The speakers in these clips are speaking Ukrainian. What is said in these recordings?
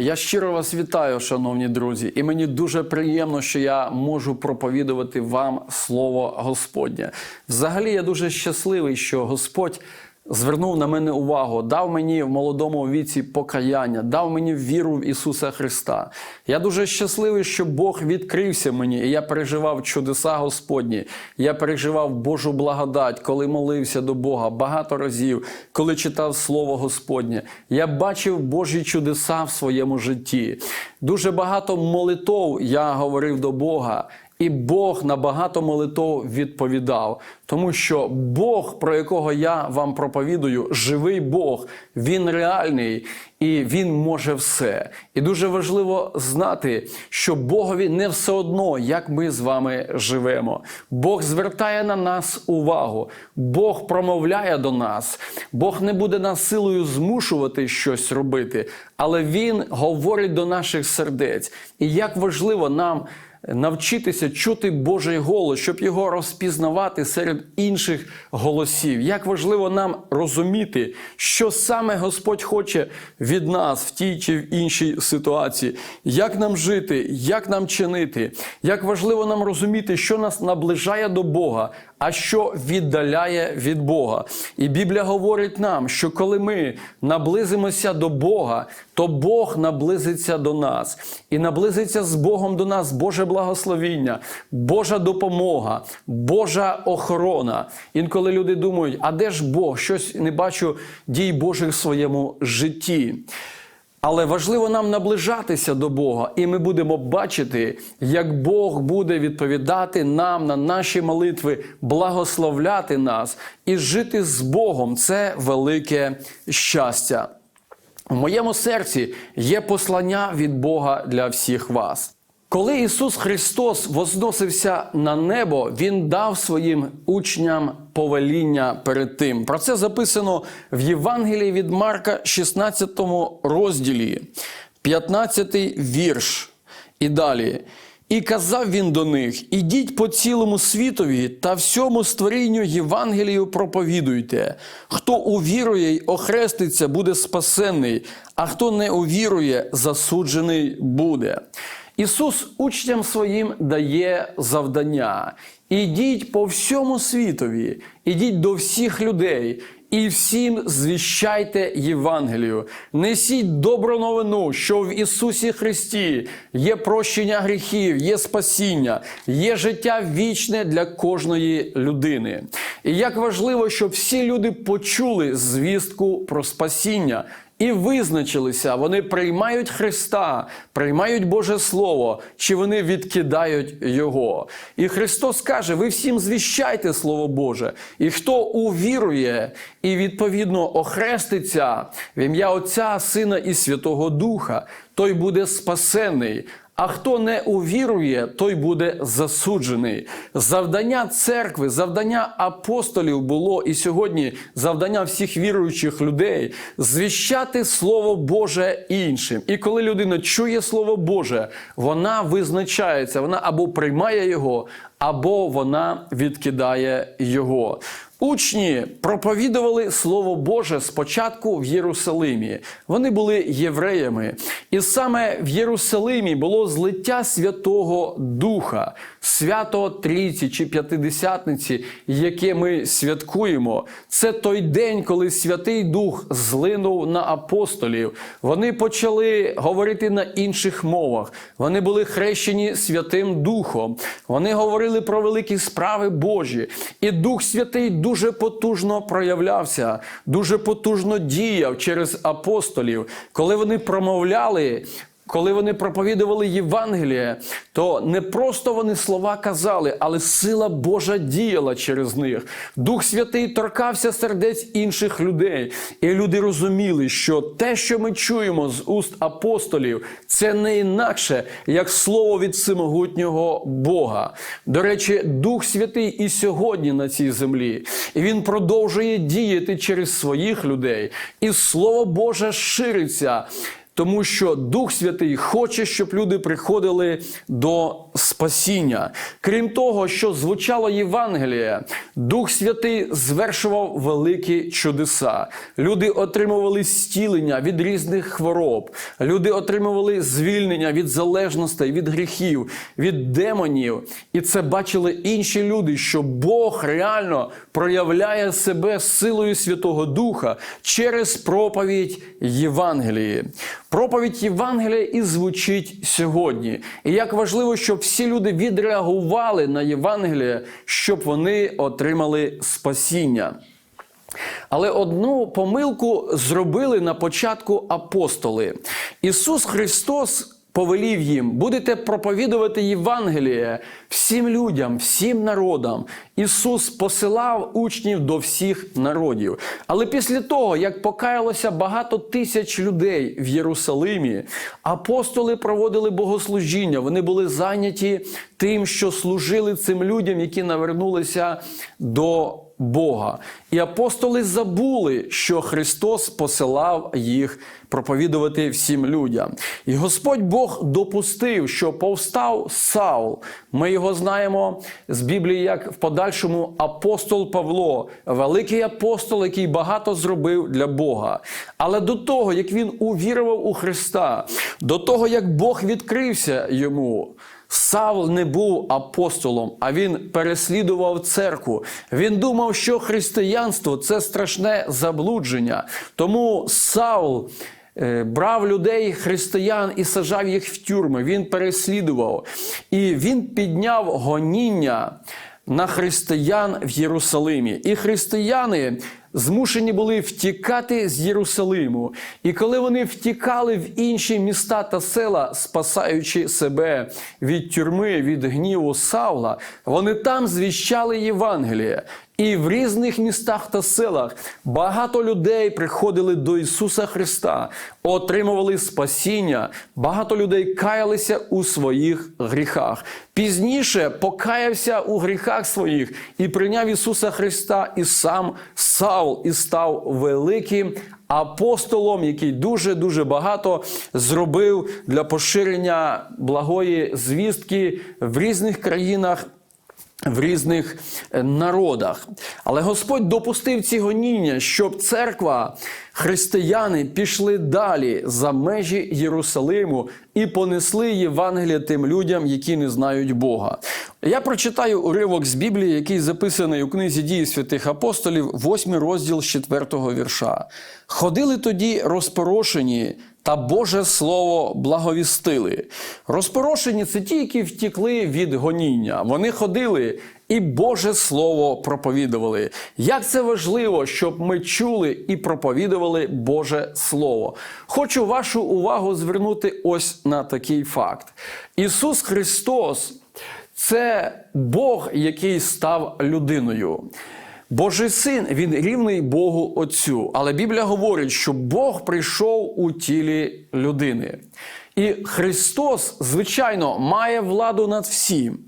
Я щиро вас вітаю, шановні друзі, і мені дуже приємно, що я можу проповідувати вам слово Господнє. Взагалі, я дуже щасливий, що Господь звернув на мене увагу, дав мені в молодому віці покаяння, дав мені віру в Ісуса Христа. Я дуже щасливий, що Бог відкрився мені, і я переживав чудеса Господні. Я переживав Божу благодать, коли молився до Бога багато разів, коли читав Слово Господнє. Я бачив Божі чудеса в своєму житті. Дуже багато молитов я говорив до Бога. І Бог на багато молитов відповідав, тому що Бог, про якого я вам проповідую, живий Бог, він реальний і він може все. І дуже важливо знати, що Богові не все одно, як ми з вами живемо. Бог звертає на нас увагу, Бог промовляє до нас, Бог не буде нас силою змушувати щось робити, але Він говорить до наших сердець. І як важливо нам навчитися чути Божий голос, щоб його розпізнавати серед інших голосів. Як важливо нам розуміти, що саме Господь хоче від нас в тій чи в іншій ситуації, як нам жити, як нам чинити, як важливо нам розуміти, що нас наближає до Бога, а що віддаляє від Бога. І Біблія говорить нам, що коли ми наблизимося до Бога, то Бог наблизиться до нас. І наблизиться з Богом до нас Боже благословіння, Божа допомога, Божа охорона. Інколи люди думають, а де ж Бог? Щось не бачу дій Божих в своєму житті. Але важливо нам наближатися до Бога, і ми будемо бачити, як Бог буде відповідати нам на наші молитви, благословляти нас і жити з Богом це велике щастя. У моєму серці є послання від Бога для всіх вас. Коли Ісус Христос возносився на небо, Він дав своїм учням повеління перед тим. Про це записано в Євангелії від Марка, 16 розділі, 15 вірш. І далі. І казав він до них: ідіть по цілому світові та всьому створінню Євангелію проповідуйте. Хто увірує й охреститься, буде спасенний, а хто не увірує, засуджений буде. Ісус учням своїм дає завдання. Ідіть по всьому світові, ідіть до всіх людей. І всім звіщайте Євангелію, несіть добру новину, що в Ісусі Христі є прощення гріхів, є спасіння, є життя вічне для кожної людини. І як важливо, щоб всі люди почули звістку про спасіння. І визначилися, вони приймають Христа, приймають Боже Слово, чи вони відкидають Його. І Христос каже: ви всім звіщайте Слово Боже. І хто увірує і відповідно охреститься в ім'я Отця, Сина і Святого Духа, той буде спасений. А хто не увірує, той буде засуджений. Завдання церкви, завдання апостолів було і сьогодні завдання всіх віруючих людей звіщати Слово Боже іншим. І коли людина чує Слово Боже, вона визначається, вона або приймає його, або вона відкидає його. Учні проповідували Слово Боже спочатку в Єрусалимі. Вони були євреями. І саме в Єрусалимі було злиття Святого Духа, свято Трійці чи П'ятидесятниці, яке ми святкуємо. Це той день, коли Святий Дух злинув на апостолів. Вони почали говорити на інших мовах. Вони були хрещені Святим Духом. Вони говорили про великі справи Божі. І Дух Святий дуже потужно проявлявся, дуже потужно діяв через апостолів, коли вони промовляли. Коли вони проповідували Євангеліє, то не просто вони слова казали, але сила Божа діяла через них. Дух Святий торкався сердець інших людей. І люди розуміли, що те, що ми чуємо з уст апостолів, це не інакше, як слово від всемогутнього Бога. До речі, Дух Святий і сьогодні на цій землі. І він продовжує діяти через своїх людей. І Слово Боже шириться. Тому що Дух Святий хоче, щоб люди приходили до спасіння. Крім того, що звучало Євангеліє, Дух Святий звершував великі чудеса. Люди отримували зцілення від різних хвороб, люди отримували звільнення від залежностей, від гріхів, від демонів. І це бачили інші люди, що Бог реально проявляє себе силою Святого Духа через проповідь Євангелії. Проповідь Євангелія і звучить сьогодні. І як важливо, щоб всі люди відреагували на Євангеліє, щоб вони отримали спасіння. Але одну помилку зробили на початку апостоли. Ісус Христос повелів їм: будете проповідувати Євангеліє всім людям, всім народам. Ісус посилав учнів до всіх народів. Але після того, як покаялося багато тисяч людей в Єрусалимі, апостоли проводили богослужіння. Вони були зайняті тим, що служили цим людям, які навернулися до Бога. І апостоли забули, що Христос посилав їх проповідувати всім людям. І Господь Бог допустив, що повстав Саул. Ми його знаємо з Біблії як в подальшому апостол Павло, великий апостол, який багато зробив для Бога. Але до того, як він увірував у Христа, до того, як Бог відкрився йому. Савл не був апостолом, а він переслідував церкву. Він думав, що християнство це страшне заблудження. Тому Саул е, брав людей, християн і сажав їх в тюрми. Він переслідував. І він підняв гоніння на християн в Єрусалимі. І християни змушені були втікати з Єрусалиму. І коли вони втікали в інші міста та села, спасаючи себе від тюрми, від гніву Савла, вони там звіщали Євангеліє. І в різних містах та селах багато людей приходили до Ісуса Христа, отримували спасіння. Багато людей каялися у своїх гріхах. Пізніше покаявся у гріхах своїх і прийняв Ісуса Христа, і сам Саул і став великим апостолом, який дуже дуже багато зробив для поширення благої звістки в різних країнах в різних е, народах. Але Господь допустив ці гоніння, щоб церква, християни пішли далі за межі Єрусалиму і понесли Євангелія тим людям, які не знають Бога. Я прочитаю уривок з Біблії, який записаний у книзі дії святих апостолів, 8 розділ з 4 вірша. Ходили тоді розпорошені та Боже Слово благовістили. Розпорошені це ті, які втікли від гоніння. Вони ходили і Боже Слово проповідували. Як це важливо, щоб ми чули і проповідували Боже Слово. Хочу вашу увагу звернути ось на такий факт: Ісус Христос це Бог, який став людиною. Божий син, він рівний Богу Отцю. Але Біблія говорить, що Бог прийшов у тілі людини. І Христос, звичайно, має владу над всім.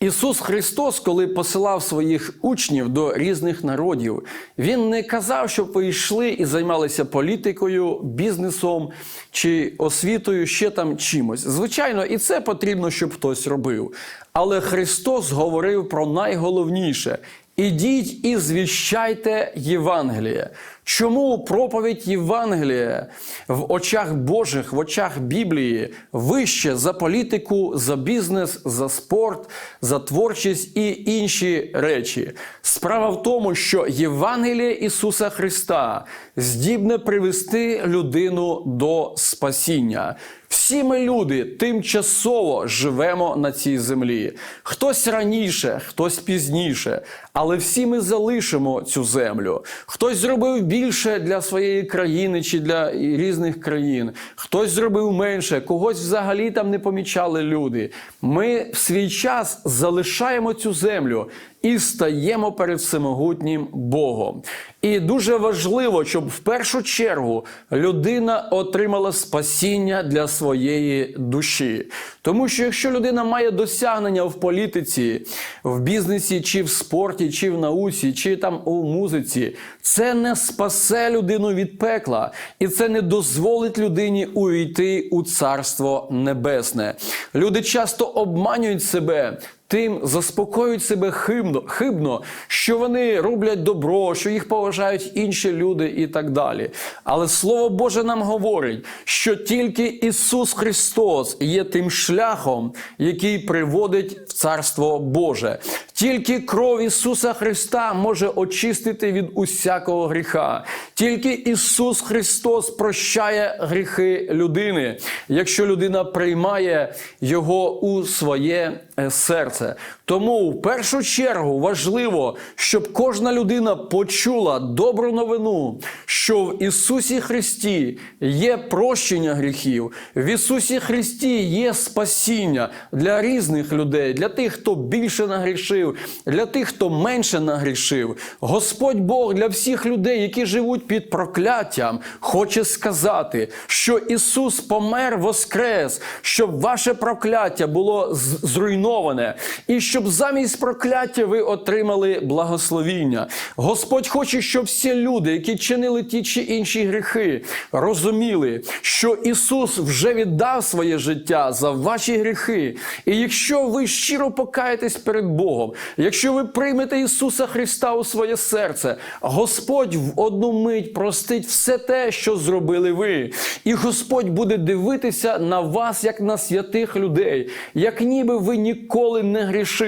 Ісус Христос, коли посилав своїх учнів до різних народів, Він не казав, щоб ви йшли і займалися політикою, бізнесом чи освітою, ще там чимось. Звичайно, і це потрібно, щоб хтось робив. Але Христос говорив про найголовніше. Ідіть і звіщайте Євангеліє. Чому проповідь Євангелія в очах Божих, в очах Біблії вище за політику, за бізнес, за спорт, за творчість і інші речі? Справа в тому, що Євангеліє Ісуса Христа здібне привести людину до спасіння. Всі ми люди тимчасово живемо на цій землі. Хтось раніше, хтось пізніше, але всі ми залишимо цю землю. Хтось зробив більше для своєї країни чи для різних країн, хтось зробив менше, когось взагалі там не помічали люди. Ми в свій час залишаємо цю землю. І стаємо перед всемогутнім Богом. І дуже важливо, щоб в першу чергу людина отримала спасіння для своєї душі. Тому що якщо людина має досягнення в політиці, в бізнесі, чи в спорті, чи в науці, чи там у музиці, це не спасе людину від пекла, і це не дозволить людині увійти у царство небесне. Люди часто обманюють себе. Тим заспокоюють себе хибно, хибно, що вони роблять добро, що їх поважають інші люди і так далі. Але Слово Боже нам говорить, що тільки Ісус Христос є тим шляхом, який приводить в Царство Боже. Тільки кров Ісуса Христа може очистити від усякого гріха. Тільки Ісус Христос прощає гріхи людини, якщо людина приймає Його у своє е, серце. Тому в першу чергу важливо, щоб кожна людина почула добру новину, що в Ісусі Христі є прощення гріхів, в Ісусі Христі є спасіння для різних людей, для тих, хто більше нагрішив, для тих, хто менше нагрішив. Господь Бог для всіх людей, які живуть під прокляттям, хоче сказати, що Ісус помер воскрес, щоб ваше прокляття було зруйноване, і щоб замість прокляття ви отримали благословіння. Господь хоче, щоб всі люди, які чинили ті чи інші гріхи, розуміли, що Ісус вже віддав своє життя за ваші гріхи. І якщо ви щиро покаєтесь перед Богом, якщо ви приймете Ісуса Христа у своє серце, Господь в одну мить простить все те, що зробили ви. І Господь буде дивитися на вас як на святих людей, як ніби ви ніколи не грішили.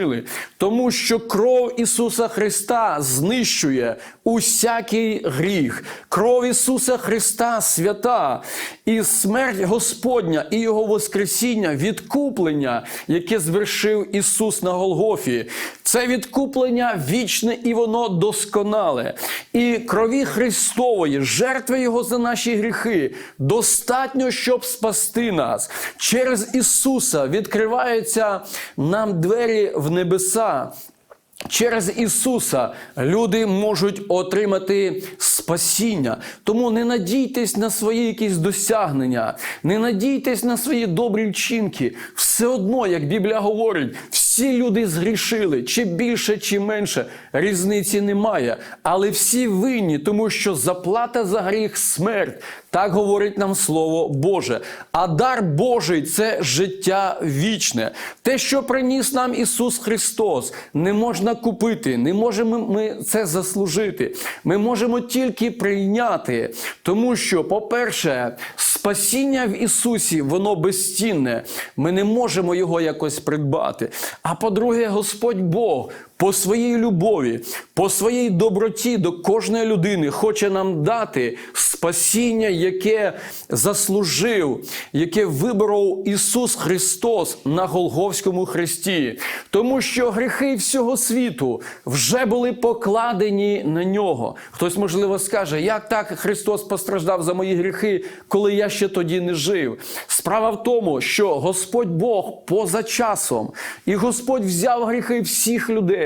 Тому що кров Ісуса Христа знищує усякий гріх. Кров Ісуса Христа свята. І смерть Господня, і Його Воскресіння, відкуплення, яке звершив Ісус на Голгофі. Це відкуплення вічне і воно досконале. І крові Христової, жертви Його за наші гріхи, достатньо, щоб спасти нас. Через Ісуса відкриваються нам двері в небеса. Через Ісуса люди можуть отримати спасіння. Тому не надійтесь на свої якісь досягнення, не надійтесь на свої добрі вчинки. Все одно, як Біблія говорить, всі люди згрішили, чи більше, чи менше, різниці немає. Але всі винні, тому що заплата за гріх смерть. Так говорить нам Слово Боже. А дар Божий це життя вічне. Те, що приніс нам Ісус Христос, не можна купити, не можемо ми це заслужити. Ми можемо тільки прийняти, тому що, по-перше, спасіння в Ісусі, воно безцінне. Ми не можемо його якось придбати. А по-друге, Господь Бог по своїй любові, по своїй доброті до кожної людини хоче нам дати спасіння, яке заслужив, яке виборов Ісус Христос на Голговському хресті. Тому що гріхи всього світу вже були покладені на нього. Хтось, можливо, скаже, як так Христос постраждав за мої гріхи, коли я ще тоді не жив. Справа в тому, що Господь Бог поза часом, і Господь взяв гріхи всіх людей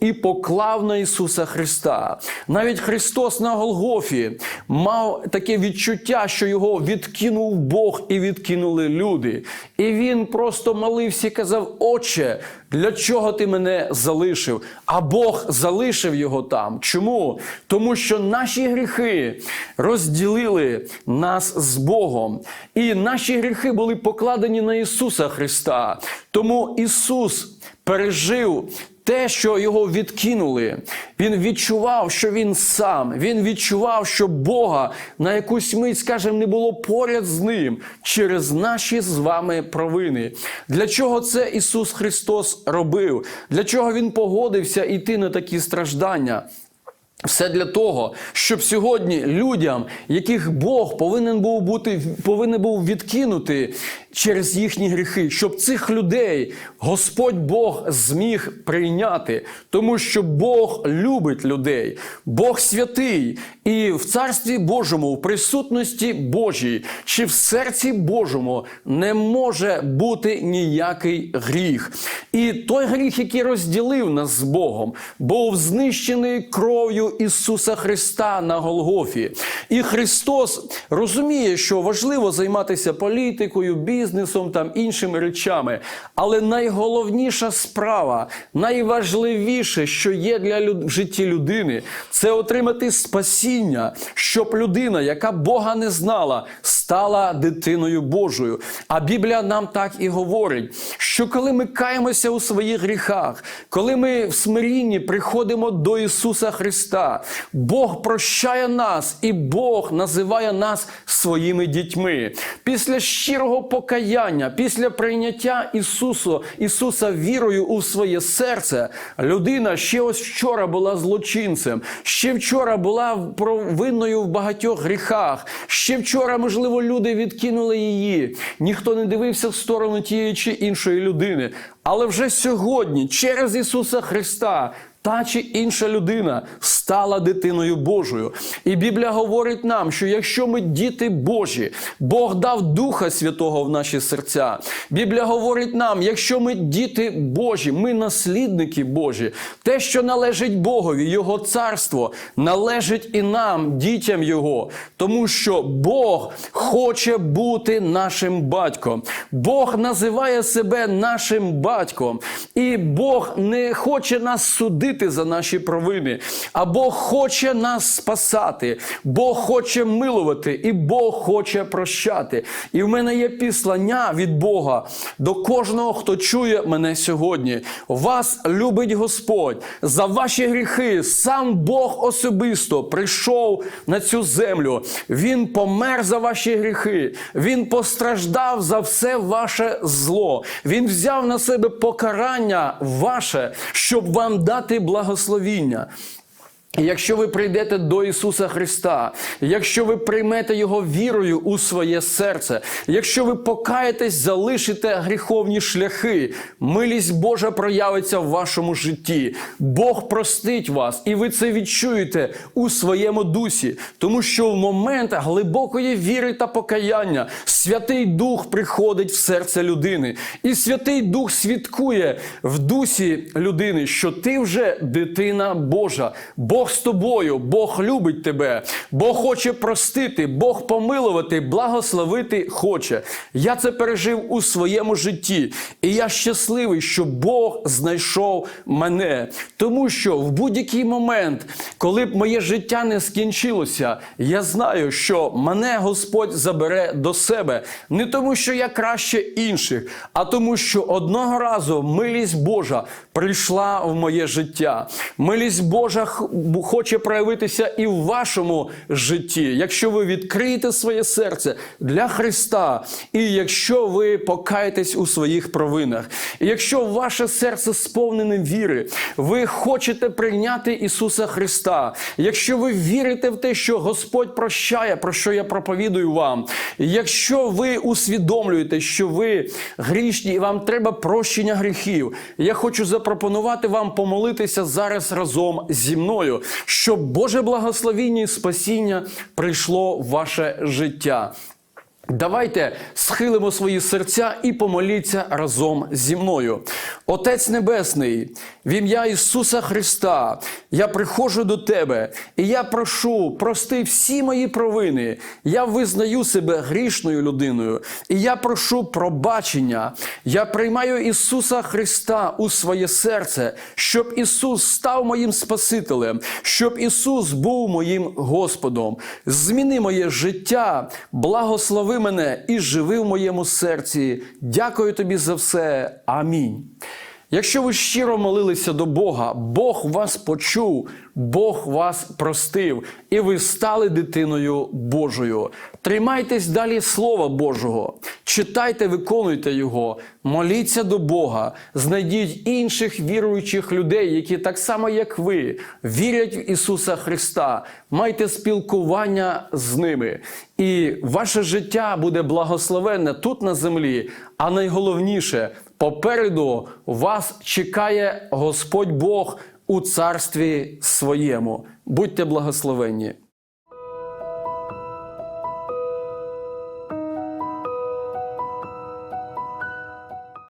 і поклав на Ісуса Христа. Навіть Христос на Голгофі мав таке відчуття, що його відкинув Бог і відкинули люди. І він просто молився і казав: Отче, для чого ти мене залишив? А Бог залишив його там. Чому? Тому що наші гріхи розділили нас з Богом. І наші гріхи були покладені на Ісуса Христа. Тому Ісус пережив. Те, що його відкинули, він відчував, що він сам. Він відчував, що Бога на якусь мить, скажімо, не було поряд з ним через наші з вами провини. Для чого це Ісус Христос робив? Для чого Він погодився йти на такі страждання? Все для того, щоб сьогодні людям, яких Бог повинен був бути повинен був відкинути через їхні гріхи, щоб цих людей Господь Бог зміг прийняти, тому що Бог любить людей, Бог святий, і в Царстві Божому, в присутності Божій чи в серці Божому не може бути ніякий гріх. І той гріх, який розділив нас з Богом, був знищений кров'ю Ісуса Христа на Голгофі. І Христос розуміє, що важливо займатися політикою, бізнесом там іншими речами. Але найголовніша справа, найважливіше, що є для люд... в житті людини, це отримати спасіння, щоб людина, яка Бога не знала, стала дитиною Божою. А Біблія нам так і говорить, що коли ми каємося у своїх гріхах, коли ми в смирінні приходимо до Ісуса Христа, Бог прощає нас і Бог називає нас своїми дітьми. Після щирого покаяння, після прийняття Ісусу, Ісуса вірою у своє серце, людина ще ось вчора була злочинцем, ще вчора була провинною в багатьох гріхах, ще вчора, можливо, люди відкинули її. Ніхто не дивився в сторону тієї чи іншої людини. Але вже сьогодні, через Ісуса Христа, та чи інша людина стала дитиною Божою. І Біблія говорить нам, що якщо ми діти Божі, Бог дав Духа Святого в наші серця. Біблія говорить нам, якщо ми діти Божі, ми наслідники Божі, те, що належить Богові, Його царство, належить і нам, дітям Його, тому що Бог хоче бути нашим батьком. Бог називає себе нашим батьком, і Бог не хоче нас судити за наші провини, а Бог хоче нас спасати, Бог хоче милувати, і Бог хоче прощати. І в мене є післання від Бога до кожного, хто чує мене сьогодні. Вас любить Господь за ваші гріхи. Сам Бог особисто прийшов на цю землю. Він помер за ваші гріхи. Він постраждав за все ваше зло. Він взяв на себе покарання ваше, щоб вам дати благословіння. Якщо ви прийдете до Ісуса Христа, якщо ви приймете Його вірою у своє серце, якщо ви покаєтесь, залишите гріховні шляхи, милість Божа проявиться в вашому житті. Бог простить вас, і ви це відчуєте у своєму дусі, тому що в момент глибокої віри та покаяння Святий Дух приходить в серце людини, і Святий Дух свідкує в дусі людини, що ти вже дитина Божа. Бог з тобою, Бог любить тебе, Бог хоче простити, Бог помилувати, благословити хоче. Я це пережив у своєму житті, і я щасливий, що Бог знайшов мене. Тому що в будь-який момент, коли б моє життя не скінчилося, я знаю, що мене Господь забере до себе. Не тому, що я краще інших, а тому, що одного разу милість Божа прийшла в моє життя. Милість Божа хоче проявитися і в вашому житті, якщо ви відкриєте своє серце для Христа, і якщо ви покаєтесь у своїх провинах, і якщо ваше серце сповнене віри, ви хочете прийняти Ісуса Христа, якщо ви вірите в те, що Господь прощає, про що я проповідую вам, якщо ви усвідомлюєте, що ви грішні і вам треба прощення гріхів, я хочу запропонувати вам помолитися зараз разом зі мною щоб Боже благословіння і спасіння прийшло в ваше життя. Давайте схилимо свої серця і помоліться разом зі мною. Отець Небесний, в ім'я Ісуса Христа, я приходжу до Тебе і я прошу, прости всі мої провини. Я визнаю себе грішною людиною, і я прошу пробачення. Я приймаю Ісуса Христа у своє серце, щоб Ісус став моїм Спасителем, щоб Ісус був моїм Господом. Зміни моє життя, мене і живи в моєму серці. Дякую тобі за все. Амінь. Якщо ви щиро молилися до Бога, Бог вас почув, Бог вас простив, і ви стали дитиною Божою. Тримайтесь далі Слова Божого, Читайте, виконуйте його, моліться до Бога, знайдіть інших віруючих людей, які так само, як ви, вірять в Ісуса Христа. Майте спілкування з ними. І ваше життя буде благословенне тут на землі. А найголовніше, попереду вас чекає Господь Бог у царстві своєму. Будьте благословенні.